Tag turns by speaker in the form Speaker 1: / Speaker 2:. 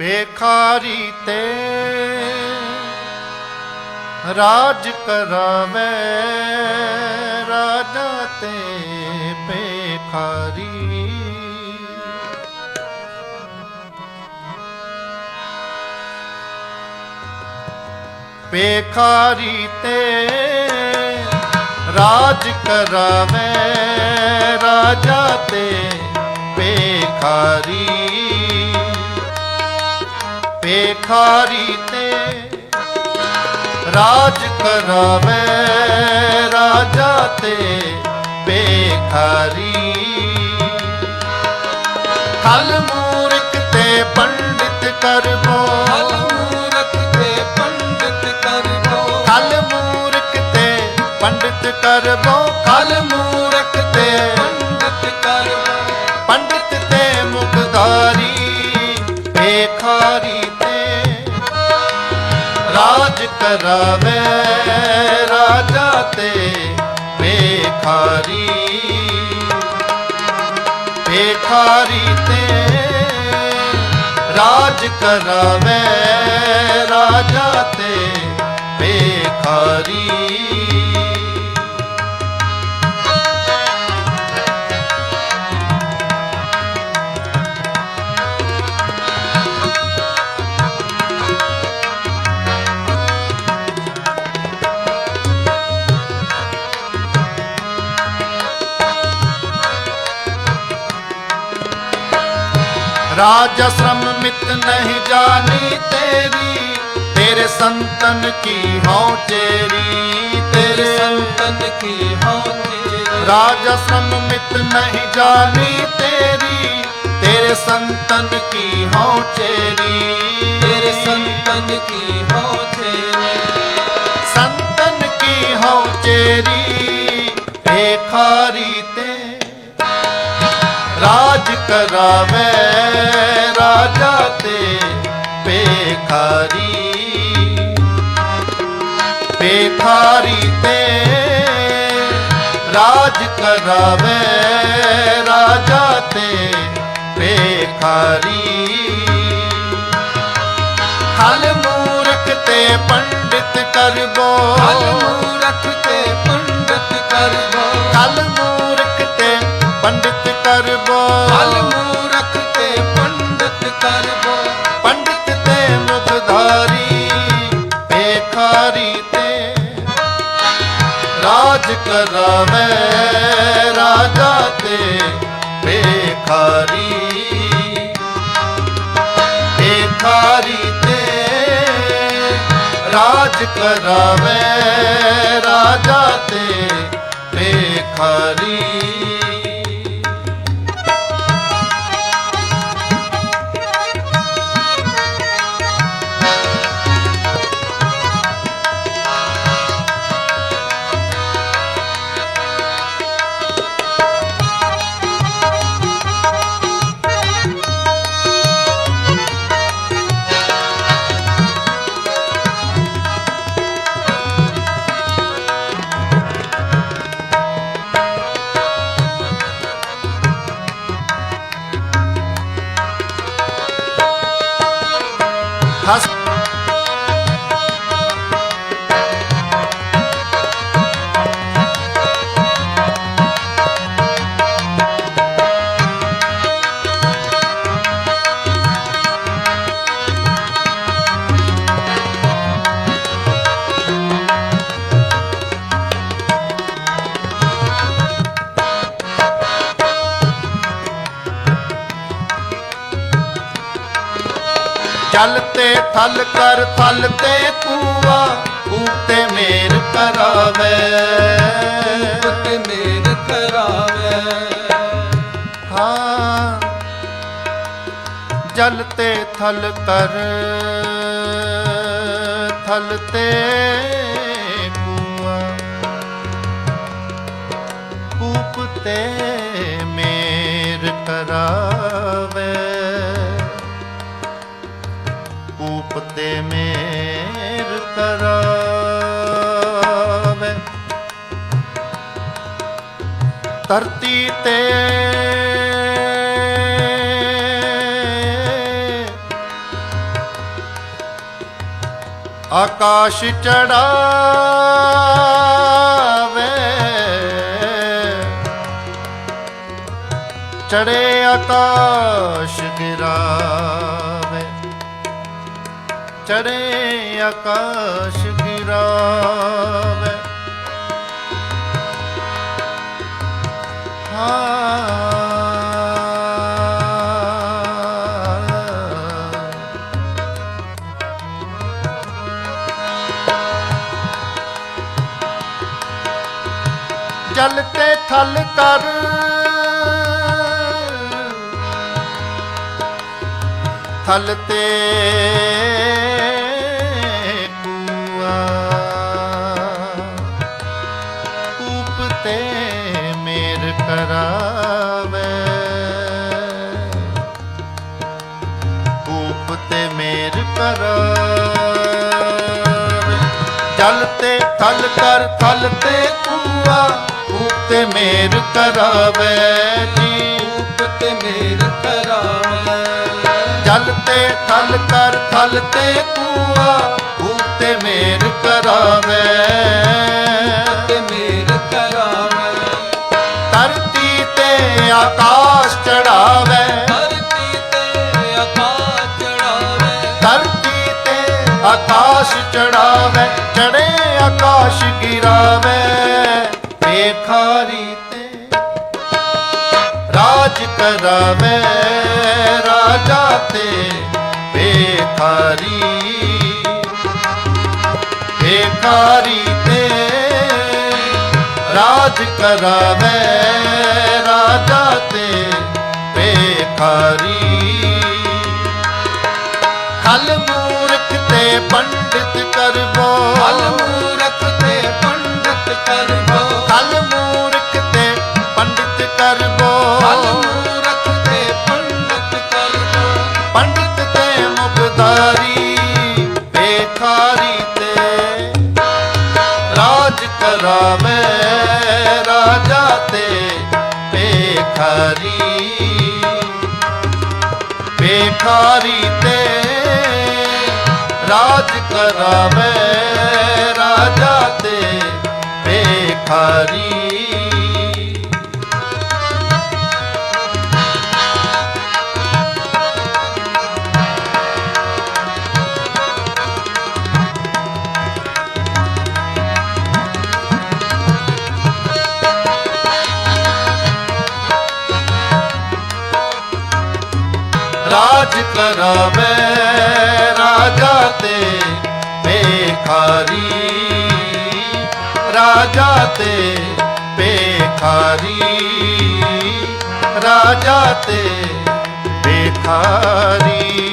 Speaker 1: ਪੇਖਾਰੀ ਤੇ ਰਾਜ ਕਰਾਵੇ ਰਾਜਾ ਤੇ ਪੇਖਾਰੀ ਪੇਖਾਰੀ ਤੇ ਰਾਜ ਕਰਾਵੇ ਰਾਜਾ ਤੇ ਪੇਖਾਰੀ ਪੇਖਾਰੀ ਤੇ ਰਾਜ ਕਰਾਵੇ ਰਾਜਾ ਤੇ ਪੇਖਾਰੀ ਖਲ ਮੂਰਖ ਤੇ ਪੰਡਿਤ ਕਰਬੋ
Speaker 2: ਹਲ ਮੂਰਖ ਤੇ ਪੰਡਿਤ ਕਰਬੋ
Speaker 1: ਖਲ ਮੂਰਖ ਤੇ ਪੰਡਿਤ ਕਰਬੋ ਖਲ ਕਰਾਵੇ ਰਾਜਾ ਤੇ ਬੇਖਾਰੀ ਬੇਖਾਰੀ ਤੇ ਰਾਜ ਕਰਾਵੇ ਰਾਜਾ ਤੇ ਬੇ ਰਾਜ ਸ਼ਰਮ ਮਿਤ ਨਹੀਂ ਜਾਣੀ
Speaker 2: ਤੇਰੀ।
Speaker 1: ਤੇਰੇ
Speaker 2: ਸੰਤਨ ਕੀ ਹਉ ਚੇਰੀ
Speaker 1: ਤੇਰੇ ਸੰਤਨ ਕੀ ਹਉ ਚੇਰੀ। ਰਾਜ ਸ਼ਰਮ ਮਿਤ ਨਹੀਂ ਜਾਣੀ ਤੇਰੀ।
Speaker 2: ਤੇਰੇ ਸੰਤਨ ਕੀ
Speaker 1: ਹਉ ਚੇਰੀ। ਤੇਰੇ ਸੰਤਨ ਕੀ ਹਉ ਚੇਰੀ। ਸੰਤਨ ਕੀ ਹਉ ਚੇਰੀ ਏ ਖਾਰੀ ਤੇ ਰਾਜ ਕਰਾਵੇ।
Speaker 2: ਹਰੀ ਬੇਖਾਰੀ ਤੇ ਰਾਜ
Speaker 1: ਕਰਾਵੇ ਰਾਜਾ ਤੇ ਬੇਖਾਰੀ
Speaker 2: ਹਲ ਮੂਰਖ ਤੇ
Speaker 1: ਪੰਡ ਕਰਾਵੇ ਰਾਜਾ ਤੇ ਭੇਖਾਰੀ। ਭੇਖਾਰੀ ਤੇ ਰਾਜ ਕਰਾਵੇ ਚੱਲ ਤੇ ਥਲ ਕਰ ਥਲ ਤੇ ਕੂਆ ਕੂਤੇ ਮੇਰ ਕਰਾਵੇ।
Speaker 2: ਤੇ ਮੇਰ ਕਰਾਵੇ।
Speaker 1: ਹਾਂ ਜਲ ਤੇ ਥਲ ਕਰ ਥਲ ਤੇ ਧਰਤੀ ਤੇ। ਆਕਾਸ਼ ਚੜਾਵੇ। ਚੜੇ ਆਕਾਸ਼ ਗਿਰਾਵੇ। ਚੜੇ ਆਕਾਸ਼ ਗਿਰਾਵੇ। ਜਲ ਤੇ ਥਲ ਕਰ। ਥਲ ਤੇ ਕਰਾਵੇ ਜਲ ਤੇ ਥਲ ਕਰ ਥਲ ਤੇ ਕੂਆ ਕੂਪ ਤੇ ਮੇਰ ਕਰਾਵੇ ਜੀ।
Speaker 2: ਰੂਪ ਤੇ ਮੇਰ ਕਰਾਵੇ।
Speaker 1: ਜਲ ਤੇ ਥਲ ਕਰ ਥਲ ਤੇ ਕੂਆ ਆਕਾਸ਼ ਚੜਾਵੇ, ਚੜੇ ਆਕਾਸ਼ ਗਿਰਾਵੇ। ਬੇਖਾਰੀ ਤੇ ਰਾਜ ਕਰਾਵੇ, ਰਾਜਾ ਤੇ ਬੇਖਾਰੀ ਬੇਖਾਰੀ ਤੇ ਰਾਜ ਕਰਾਵੇ, ਰਾਜਾ ਤੇ ਬੇਖਾਰੀ ਖਲ ਤੇ ਪੰਡਿਤ ਕਰਬੋ
Speaker 2: ਹਲ ਮੂਰਖ ਤੇ ਪੰਡਤ ਕਰਬੋ
Speaker 1: ਖਲ ਮੂਰਖ ਤੇ ਪੰਡਿਤ ਕਰਬੋ
Speaker 2: ਹਲ ਮੂਰਖ ਤੇ ਪੰਡਤ ਕਰਬੋ
Speaker 1: ਪੰਡਿਤ ਤੇ ਬੇਖਾਰੀ ਤੇ ਰਾਜ ਕਰਾਵੇ ਰਾਜਾ ਤੇ ਬੇਖਾਰੀ ਬੇਖਾਰੀ ਤੇ ਰਾਜਾ ਤੇ ਬੇਖਾਰੀ ਰਾਜ ਕਰਾਵੇ ਰਾਜਾ ਤੇ ਬੇਖਾਰੀ ਰਾਜਾ ਤੇ ਬੇਖਾਰੀ ਰਾਜਾ ਤੇ ਬੇਖਾਰੀ